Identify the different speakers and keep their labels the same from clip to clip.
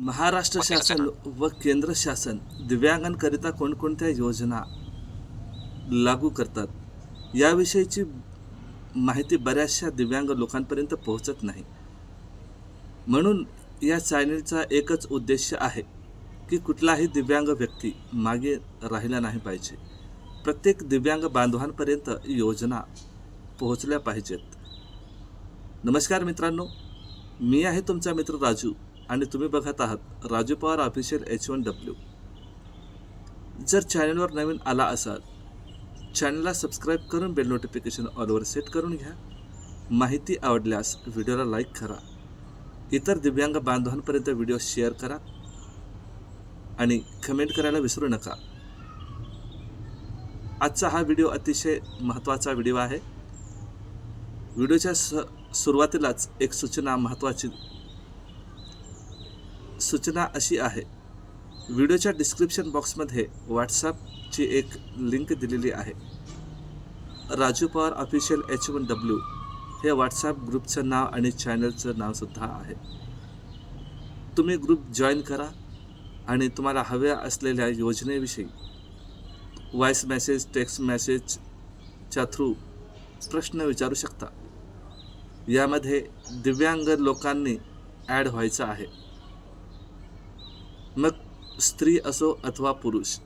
Speaker 1: महाराष्ट्र शासन व केंद्र शासन दिव्यांगांकरिता कोणकोणत्या योजना लागू करतात याविषयीची माहिती बऱ्याचशा दिव्यांग लोकांपर्यंत पोहोचत नाही. म्हणून या चॅनलचा एकच उद्देश आहे की कुठलाही दिव्यांग व्यक्ती मागे राहिला नाही पाहिजे. प्रत्येक दिव्यांग बांधवांपर्यंत योजना पोहोचल्या पाहिजेत. नमस्कार मित्रांनो मी आहे तुमचा मित्र राजू. आणि तुम्ही बघत आहात Raju Pawar official H one W जर चॅनलवर नवीन आला असाल चॅनलला सबस्क्राईब करून बेल नोटिफिकेशन ऑलवर सेट करून घ्या. माहिती आवडल्यास व्हिडिओला लाईक करा. इतर दिव्यांग बांधवांपर्यंत व्हिडिओ शेअर करा. आणि कमेंट करायला विसरू नका. आजचा हा व्हिडिओ अतिशय महत्त्वाचा व्हिडिओ आहे. व्हिडिओच्या स सुरुवातीलाच एक सूचना महत्त्वाची सूचना अशी आहे. व्हिडिओच्या डिस्क्रिप्शन बॉक्समध्ये व्हॉट्सअपची एक लिंक दिलेली आहे. Raju Pawar official H one W हे व्हॉट्सअप ग्रुपचं नाव आणि चॅनलचं नावसुद्धा आहे. तुम्ही ग्रुप जॉईन करा आणि तुम्हाला हव्या असलेल्या योजनेविषयी व्हॉइस मेसेज टेक्स्ट मेसेजच्या थ्रू प्रश्न विचारू शकता. यामध्ये दिव्यांग लोकांनी ॲड व्हायचं आहे. मग स्त्री असो अथवा पुरुष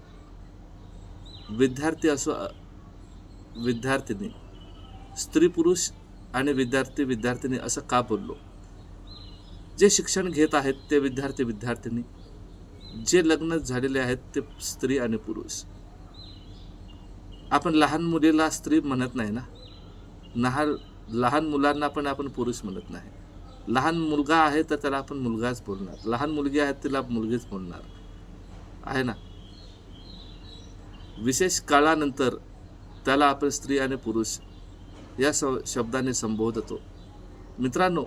Speaker 1: विद्यार्थी असो विद्यार्थिनी स्त्री पुरुष आणि विद्यार्थी विद्यार्थिनी असं का बोललो? जे शिक्षण घेत आहेत ते विद्यार्थी विद्यार्थिनी जे लग्न झालेले आहेत ते स्त्री आणि पुरुष. आपण लहान मुलीला स्त्री म्हणत नाही ना? लहान लहान मुलांना पण आपण पुरुष म्हणत नाही. लहान मुलगा आहे तर त्याला आपण मुलगाच बोलणार. लहान मुलगी आहे तिला मुलगीच बोलणार. आहे ना? विशेष काळानंतर त्याला आपण स्त्री आणि पुरुष या स शब्दाने संबोधतो. मित्रांनो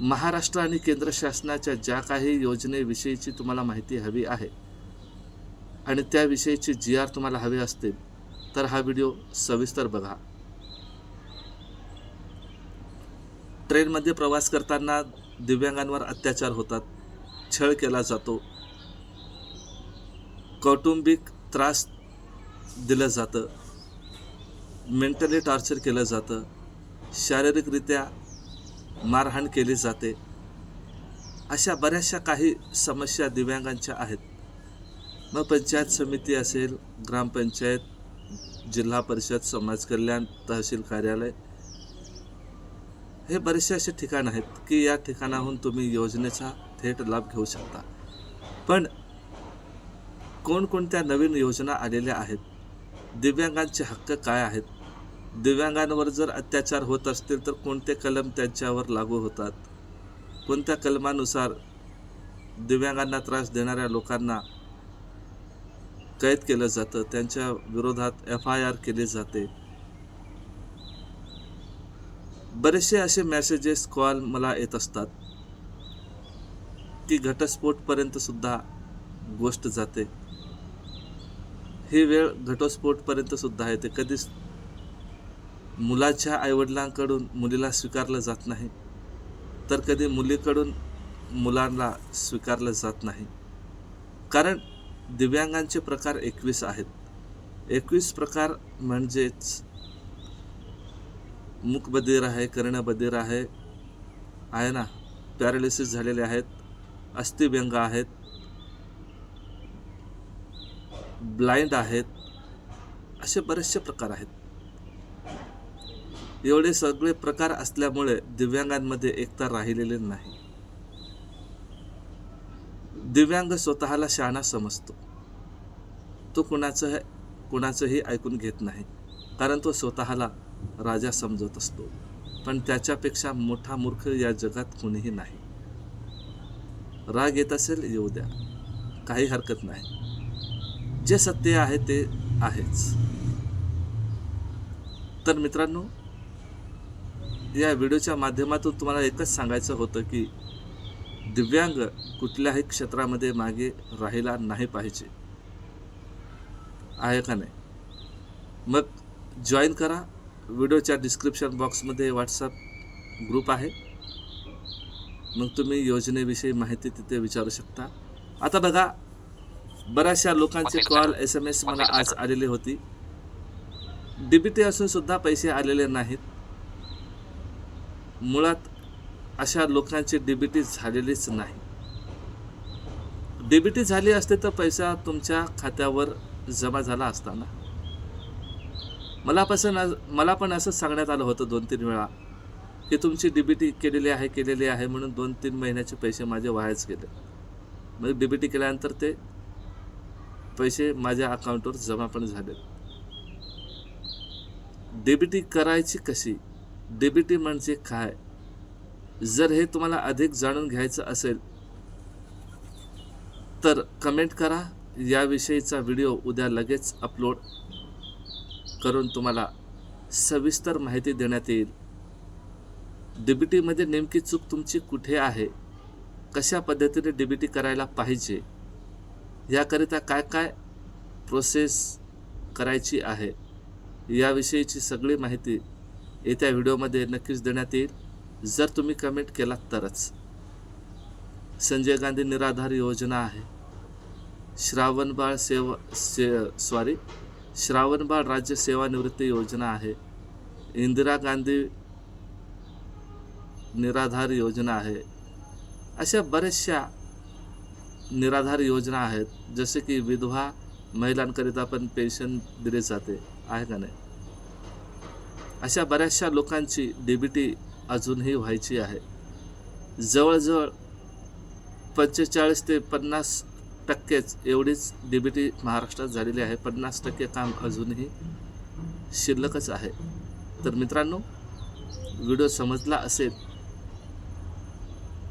Speaker 1: महाराष्ट्र आणि केंद्र शासनाच्या ज्या काही योजनेविषयीची तुम्हाला माहिती हवी आहे आणि त्याविषयीची जी आर तुम्हाला हवी असतील तर हा व्हिडिओ सविस्तर बघा. ट्रेनमध्ये प्रवास करताना दिव्यांगांवर अत्याचार होतात छळ केला जातो कौटुंबिक त्रास दिलं जातं मेंटली टॉर्चर केलं जातं शारीरिकरित्या मारहाण केली जाते. अशा बऱ्याचशा काही समस्या दिव्यांगांच्या आहेत. मग पंचायत समिती असेल ग्रामपंचायत जिल्हा परिषद समाज कल्याण तहसील कार्यालय हे बरेचसे असे ठिकाण आहेत की या ठिकाणाहून तुम्ही योजनेचा थेट लाभ घेऊ शकता. पण कोणकोणत्या नवीन योजना आलेल्या आहेत? दिव्यांगांचे हक्क काय आहेत? दिव्यांगांवर जर अत्याचार होत असतील तर कोणते कलम त्यांच्यावर लागू होतात? कोणत्या कलमानुसार दिव्यांगांना त्रास देणाऱ्या लोकांना कैद केलं जातं? त्यांच्या विरोधात एफ आय आर केली जाते. बरेचसे असे मेसेजेस कॉल मला येत असतात की घटस्फोटपर्यंत सुद्धा गोष्ट जाते. ही वेळ घटस्फोटपर्यंत सुद्धा येते. कधीच मुलाच्या आईवडिलांकडून मुलीला स्वीकारलं जात नाही तर कधी मुलीकडून मुलांना स्वीकारलं जात नाही. कारण दिव्यांगांचे प्रकार एकवीस आहेत. एकवीस प्रकार म्हणजेच मुखबधिर आहे कर्णबधीर आहे आहे ना? पॅरालिसिस झालेले आहेत अस्थिव्यंग आहेत ब्लाइंड आहेत असे बरेचसे प्रकार आहेत. एवढे सगळे प्रकार असल्यामुळे दिव्यांगांमध्ये एकता राहिलेले नाही. दिव्यांग स्वतःला शहाणा समजतो. तो कुणाचं कुणाचंही ऐकून घेत नाही कारण तो स्वतःला राजा समजत असतो. पण त्याच्यापेक्षा मोठा मूर्ख या जगात कुणीही नाही. राग येत असेल येऊ द्या. काही हरकत नाही. जे सत्य आहे ते आहेच. तर मित्रांनो या व्हिडिओच्या माध्यमातून तुम्हाला एकच सांगायचं होतं की दिव्यांग कुठल्याही क्षेत्रामध्ये मागे राहिला नाही पाहिजे. आहे का नाही? मग जॉईन करा. व्हिडिओच्या डिस्क्रिप्शन बॉक्समध्ये व्हॉट्सअप ग्रुप आहे. मग तुम्ही योजनेविषयी माहिती तिथे विचारू शकता. आता बघा बऱ्याचशा लोकांचे कॉल एस एम एस मला आज आलेली होती. डीबीटी असून सुद्धा पैसे आलेले नाहीत. मुळात अशा लोकांची डीबीटी झालेलीच नाही. डीबीटी झाली असते तर पैसा तुमच्या खात्यावर जमा झाला असता ना. मला पसंत मला पण असं सांगण्यात आलं होतं दोन तीन वेळा की तुमची डीबीटी केलेली आहे केलेली आहे म्हणून दोन तीन महिन्याचे पैसे माझे वायाच गेले. म्हणजे मग डीबीटी केल्यानंतर ते पैसे माझ्या अकाउंटवर जमा पण झाले. डीबीटी करायची कशी? डीबीटी म्हणजे काय? जर हे तुम्हाला अधिक जाणून घ्यायचं असेल तर कमेंट करा. याविषयीचा व्हिडिओ उद्या लगेच अपलोड करून तुम्हाला सविस्तर माहिती देण्यात येईल. डीबीटीमध्ये नेमकी चूक तुमची कुठे आहे? कशा पद्धतीने डीबीटी करायला पाहिजे? याकरिता काय काय प्रोसेस करायची आहे? याविषयीची सगळी माहिती येत्या व्हिडिओमध्ये नक्कीच देण्यात येईल. जर तुम्ही कमेंट केलात तरच. संजय गांधी निराधार योजना आहे. श्रावणबाळ सेवा से सॉरी श्रावणबाळ राज्य सेवानिवृत्ती योजना आहे. इंदिरा गांधी निराधार योजना आहे. अशा बऱ्याचशा निराधार योजना आहेत जसे की विधवा महिलांकरिता पण पेन्शन दिले जाते आहे का नाही? अशा बऱ्याचशा लोकांची डीबीटी अजूनही व्हायची आहे. जवळजवळ पंचेचाळीस ते पन्नास टक्केच एवढीच डीबीटी महाराष्ट्रात झालेली आहे. पन्नास टक्के काम अजूनही शिल्लकच आहे. तर मित्रांनो व्हिडिओ समजला असेल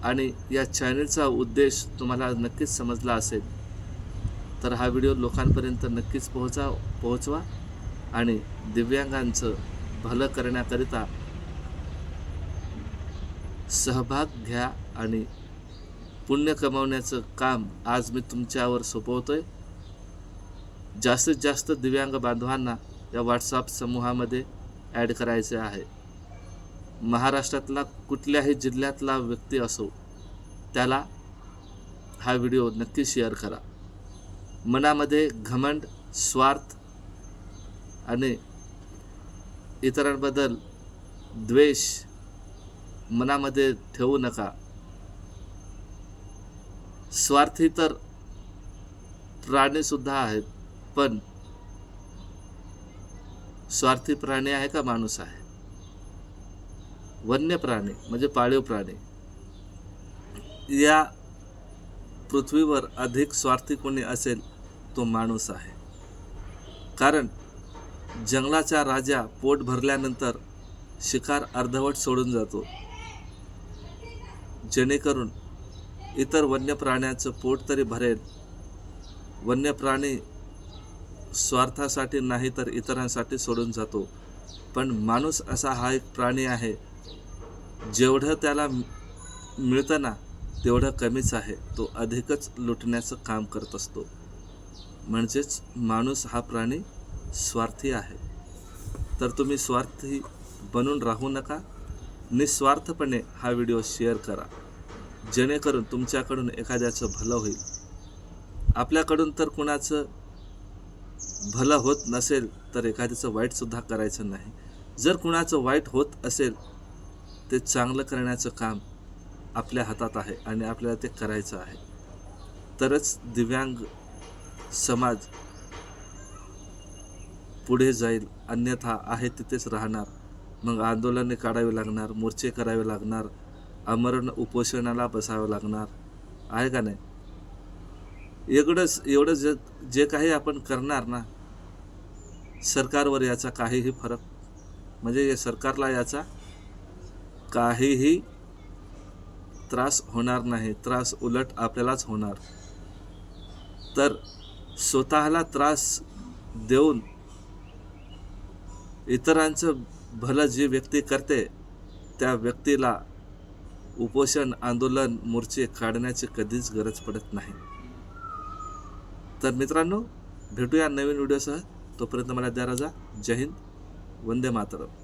Speaker 1: आणि या चॅनलचा उद्देश तुम्हाला नक्कीच समजला असेल तर हा व्हिडिओ लोकांपर्यंत नक्कीच पोहोचा पोहोचवा आणि दिव्यांगांचं भलं करण्याकरिता सहभाग घ्या आणि पुण्य कमावण्याचं काम आज मी तुमच्यावर सोपवतोय. जास्तीत जास्त दिव्यांग बांधवांना या व्हॉट्सअप समूहामध्ये ॲड करायचे आहे. महाराष्ट्रातला कुठल्याही जिल्ह्यातला व्यक्ती असो त्याला हा व्हिडिओ नक्की शेअर करा. मनामध्ये घमंड स्वार्थ आणि इतरांबद्दल द्वेष मनामध्ये ठेवू नका. स्वार्थी तर प्राणीसुद्धा आहेत पण स्वार्थी प्राणी आहे का माणूस आहे? वन्य प्राणी म्हणजे पाळीव प्राणी. या पृथ्वीवर अधिक स्वार्थी कोणी असेल तो माणूस आहे. कारण जंगलाचा राजा पोट भरल्यानंतर शिकार अर्धवट सोडून जातो. जेणेकरून इतर वन्य प्राण्याचं पोट तरी भरेल. वन्य प्राणी स्वार्थासाठी नाही तर इतरांसाठी सोडून जातो. पण माणूस असा हा एक प्राणी आहे जेवढं त्याला मिळतं ना तेवढं कमीच आहे. तो अधिकच लुटण्याचं काम करत असतो. म्हणजेच माणूस हा प्राणी स्वार्थी आहे. तर तुम्ही स्वार्थी बनून राहू नका. निस्वार्थपणे हा व्हिडिओ शेअर करा. जेणेकरून तुमच्याकडून एखाद्याचं भलं होईल. आपल्याकडून तर कुणाचं भलं होत नसेल तर एखाद्याचं वाईटसुद्धा करायचं नाही. जर कुणाचं वाईट होत असेल ते चांगलं करण्याचं काम आपल्या हातात आहे आणि आपल्याला ते करायचं आहे. तरच दिव्यांग समाज पुढे जाईल. अन्यथा आहे तिथेच राहणार. मग आंदोलने काढावी लागणार मोर्चे करावे लागणार. अमरण उपोषणाला बसावं लागणार. आहे का नाही? एवढंच एवढं जे जे काही आपण करणार ना सरकारवर याचा काहीही फरक म्हणजे या सरकारला याचा काहीही त्रास होणार नाही. त्रास उलट आपल्यालाच होणार. तर स्वतःला त्रास देऊन इतरांचं भलं जी व्यक्ती करते त्या व्यक्तीला उपोषण आंदोलन मोर्चे काढण्याची कधीच गरज पडत नाही. तर मित्रांनो भेटूया नवीन व्हिडिओसह. तोपर्यंत मला द्या राजा. जय हिंद. वंदे मातरम.